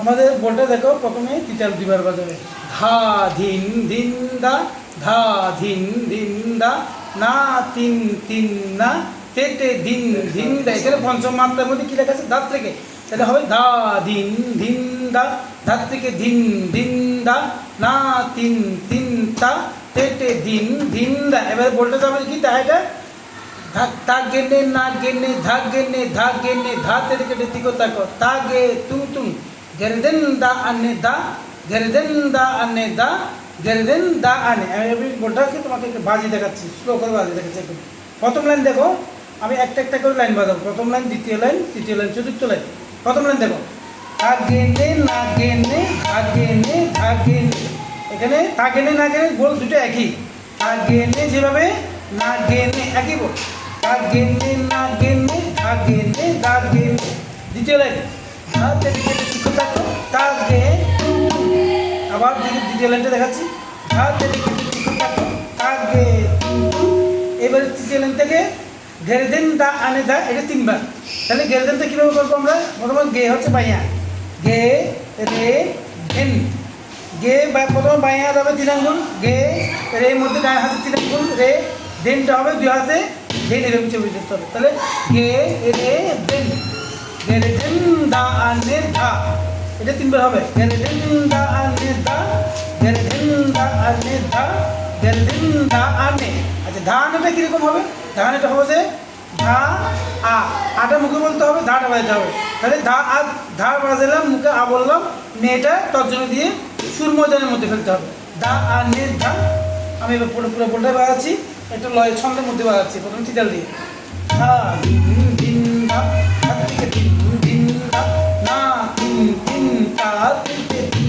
আমাদের বলটা দেখো, প্রথমে তিতাল দুবার বাজাবে ধা ধিন ধিন দা, ধা ধিন ধিন দা, না তিন তিন না তেতে দিন ধিন দা। এখানে পঞ্চম মাত্রার মধ্যে কী লেখা আছে? দাঁত থেকে। তাহলে হবে ধা ধিন ধিন দা, ধাত থেকে ধিন ধিন দা, না তিন তিন তা তেতে দিন ধিন দা। এবারে বলটা যাবে কি? তা এটা? ধাক তা গেনে না গেনে, ধা গেনে ধা গেনে, ধা তেরে কেটে তিকো তাকো। তা গে তুং তুং গেরদেন দা আনে দা গেরদেন দা আনে দা গেরদেন দা আনে আমি বলটাকে তোমাকে একটু বাজি দেখাচ্ছি স্লো করে বাজি দেখাচ্ছি একটু প্রথম লাইন দেখো, আমি একটা একটা করে লাইন বাজাবো। প্রথম লাইন দ্বিতীয় লাইন তৃতীয় লাইন চতুর্থ লাইন প্রথম লাইন দেখো। গেনে না গেনে ধা গেনে এখানে গেনে না গেনে বল দুটো একই। গেনে যেভাবে না গেনে একই তা গেনে না গেনে গেনে ধা গেনে দ্বিতীয় লাইন কেটে তিকো আবার দ্বিতীয় লাইনটা দেখাচ্ছি। কেটে তিকো এবারে তৃতীয় লাইন থেকে গেরদেন দা আনে দা, এটা তিনবার। তাহলে গেরদেনটা কীভাবে করব আমরা? প্রথমে গে হচ্ছে বাইয়া গে রে ধেন গে বা বাইয়া যাবে তিন আঙ্গুল, গে রে মধ্যে তিন আঙ্গুল, রে দেনটা হবে দুই হাতে ধেন এরকম চেপে দিতে হবে। তাহলে গে রে দেন গে রে দেন ধা এটা তিনবার হবে। গে রে দেন দা আনে দা গে রে দেন ধা গে রে দেন দা আনে আচ্ছা ধা আনেটা কীরকম হবে? ধা আনেটা হবে যে ধা, আ। আটা মুখে বলতে হবে ধাটা বাজাতে হবে। তাহলে ধা আ ধা বাজালাম, মুখে আ বললাম, নেটা তর্জনী দিয়ে সুর ময়দানের মধ্যে ফেলতে হবে। দা আ নে ধা আমি এবার পুরো পুরো বলটা বাজাচ্ছি। একটু লয় ছন্দের মধ্যে বাজাচ্ছি, প্রথমে চিতাল দিয়ে। ধা चाल